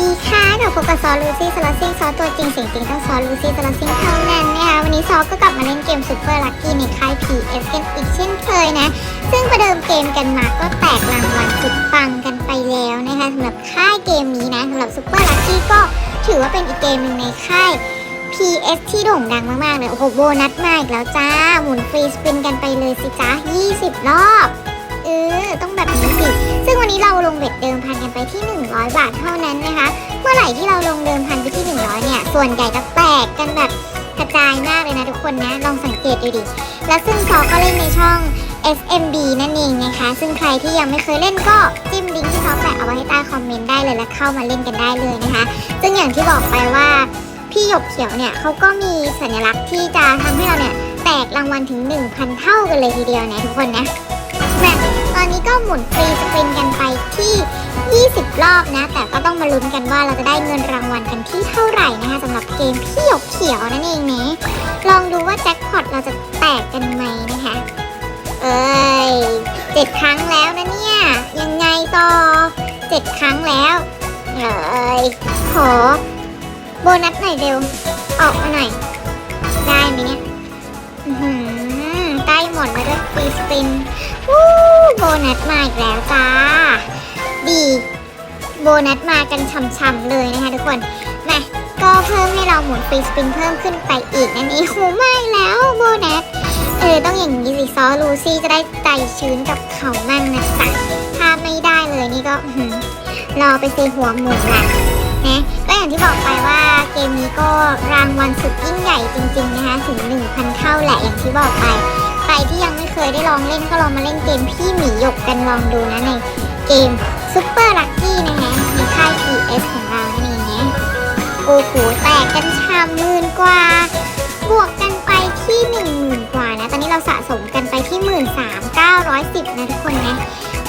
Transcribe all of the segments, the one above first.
ดีค่ะกับพบกับซอลูซี่สลัสซิงซอตัวจริงเสียงจริงต้องซอลูซี่สลัสซิงเท่านั้นนะคะวันนี้ซอก็กลับมาเล่นเกมซูเปอร์ลัคกี้ในค่าย PS กันอีกเช่นเคยนะ ซึ่งประเดิมเกมกันมาก็แตกรางวัลสุดปังกันไปแล้วนะคะสำหรับค่ายเกมนี้นะสำหรับซูเปอร์ลัคกี้ก็ถือว่าเป็นอีกเกมหนึ่งในค่าย PS ที่โด่งดังมากๆเลยโอ้โหโบนัสมาอีกแล้วจ้า หมุนฟรีสปินกันไปเลยสิจ้า20 รอบเออต้องแบบนี้สิ ซึ่งวันนี้เราลงเบ็ดเดิมพันกันไปที่ 100 บาทเท่านั้นนะคะ เมื่อไหร่ที่เราลงเดิมพันไปที่ 100 เนี่ย ส่วนใหญ่จะแตกกันแบบกระจายมากเลยนะทุกคนนะ ลองสังเกตดูดิ แล้วซึ่งซอก็เล่นในช่อง SMB นั่นเองนะคะ ซึ่งใครที่ยังไม่เคยเล่นก็จิ้มลิงก์ที่เขาแปะเอาไว้ให้ใต้คอมเมนต์ได้เลยและเข้ามาเล่นกันได้เลยนะคะ ซึ่งอย่างที่บอกไปว่าพี่หยกเขียวเนี่ยเขาก็มีสัญลักษณ์ที่จะทำให้เราเนี่ยแตกรางวัลถึง 1,000 เท่ากันเลยทีเดียวนะทุกคนนะ นี้ก็หมุนฟรีสปินกันไปที่ 20 รอบนะ แต่ก็ต้องมาลุ้นกันว่าเราจะได้เงินรางวัลกันที่เท่าไหร่นะคะสำหรับเกมพี่หยกเขียวนั่นเองนะลองดูว่าแจ็คพอตเราจะแตกกันไหมนะคะ เอ้ยเจ็ดครั้งแล้วนะเนี่ย ยังไงต่อเจ็ดครั้งแล้ว เอ้ยขอโบนัสหน่อยเร็ว ออกมาหน่อย ได้ไหมเนี่ยใกล้หมดแล้วด้วยฟรีสปินวู้ โบนัสมาอีกแล้วจ้า ดี โบนัสมากันช่ำๆเลยนะคะทุกคนมาก็เพิ่มให้เราหมุนฟรีสปินเพิ่มขึ้นไปอีกนั่นเองโหไม่แล้วโบนัสเออต้องอย่างนี้สิซอลูซี่จะได้ใจชื้นกับเขามั่งนะจ๊ะถ้าไม่ได้เลยนี่ก็หือรอไปซื้อหัวหมูละนะก็อย่างที่บอกไปว่าเกมนี้ก็รางวัลสุดยิ่งใหญ่จริง ๆ นะคะถึง 1,000 เท่าแหละอย่างที่บอกไป รที่ยังไม่เคยได้ลองเล่นก็ลองมาเล่นเกมพี่หมีหยกกันลองดูนะในเกมซุปเปอร์ลัคกี้นะคะในค่าย PS ของเรานั่นเองนะโอ้โหแตกกันชามหมื่นกว่า บวกกันไปที่1 0,000กว่านะ ตอนนี้เราสะสมกันไปที่ 13,910 นะทุกคนนะ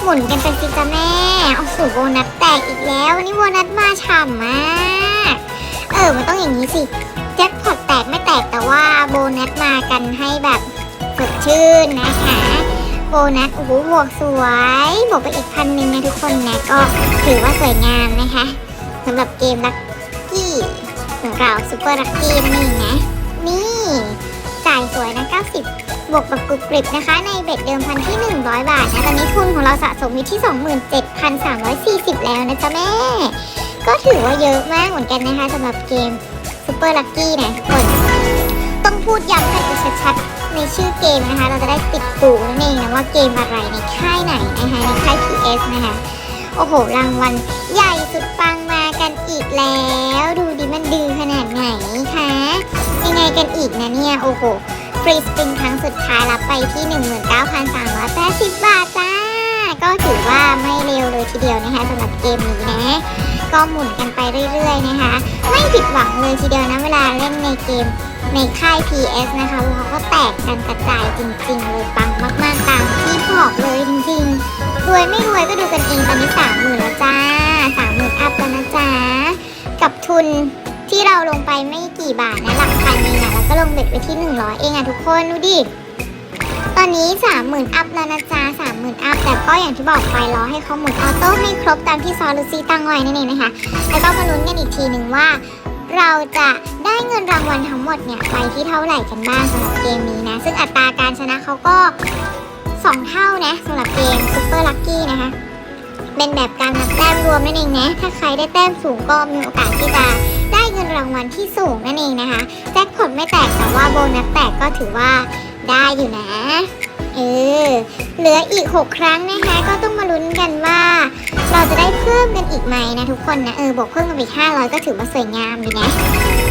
หมุนกันไปสิจ้าแม่โอ้โหโบนัสแตกอีกแล้วนนี้โบนัสมาฉ่ำมากเออมันต้องอย่างนี้สิแจ็คพอตแตกไม่แตกแต่ว่าโบนัสมากันให้แบบ ชื่นนะคะโบนัสโอ้โหบวกสวยบวกไปอีกพันหนึ่งนะทุกคนนะก็ถือว่าสวยงามนะคะสำหรับเกมลัคกี้ของเราซูเปอร์ลัคกี้นั่นเองนะนี่จ่ายสวยนะ90 บวกแบบกรุบกริบนะคะ ในเบ็ดเดิมพันที่ 100 บาทนะตอนนี้ทุนของเราสะสมอยู่ที่ 27,340 แล้วนะจ๊ะแม่ ก็ถือว่าเยอะมากเหมือนกันนะคะสำหรับเกม Super Lucky นะทุกคน ต้องพูดย้ำกันอีกชัดๆ ในชื่อเกมนะคะ เราจะได้ติดปูนั่นเองนะว่าเกมอะไรในค่ายไหนนะคะในค่าย PS นะคะ โอ้โห รางวัลใหญ่สุดปังมากันอีกแล้ว ดูดิมันดื้อขนาดไหนคะยังไงกันอีกนะเนี่ย โอ้โหฟรีสปินครั้งสุดท้ายรับไปที่ 19,380 บาทจ้า ก็ถือว่าไม่เร็วเลยทีเดียวนะคะสำหรับเกมนี้นะ ก็หมุนกันไปเรื่อยๆนะคะ ไม่ผิดหวังเลยทีเดียวนะเวลาเล่นในเกม ในค่าย PS นะคะเพราะเขาก็แตกกันกระจายจริงๆเลยปังมากๆตามที่บอกเลยจริงๆรวยไม่รวยก็ดูกันเองตอนนี้สามหมื่นแล้วจ้าสามหมื่นอัพแล้วนะจ๊ะกับทุนที่เราลงไปไม่กี่บาทนะหลักพันเองอะแล้วก็ลงเบ็ดไปที่100เองอะทุกคนดูดิตอนนี้30,000อัพแล้วนะจ๊ะ30,000อัพแต่ก็อย่างที่บอกไปรอให้เขาหมุนออโต้ให้ครบตามที่ซอลูซี่ตั้งไว้นั่นเองนะคะแล้วก็มาลุ้นกันอีกทีหนึ่งว่า เราจะได้เงินรางวัลทั้งหมดเนี่ยไปที่เท่าไหร่กันบ้างสำหรับเกมนี้นะ ซึ่งอัตราการชนะเขาก็ 2 เท่านะสำหรับเกมซูเปอร์ลัคกี้นะคะ เป็นแบบการนับแต้มรวมนั่นเองนะ ถ้าใครได้แต้มสูงก็มีโอกาสที่จะได้เงินรางวัลที่สูงนั่นเองนะคะแจ็คพอตไม่แตกแต่ว่าโบนัสแตกก็ถือว่าได้อยู่นะ เออ เหลืออีก 6 ครั้งนะคะ ก็ต้องมาลุ้นกันว่า เราจะได้เพิ่มกันอีกไหมนะทุกคนนะเออบวกเพิ่มกันไปอีก 500 ก็ถือว่าสวยงามดีนะ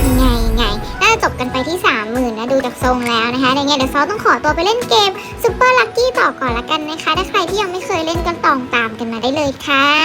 ยังไงยังไงน่าจะจบกันไปที่ 30,000นะดูจากทรงแล้วนะคะในเงี้ยเดี๋ยวซอต้องขอตัวไปเล่นเกมซูเปอร์ลัคกี้ต่อก่อนละกันนะคะ ถ้าใครที่ยังไม่เคยเล่นก็ตองตามกันมาได้เลยค่ะ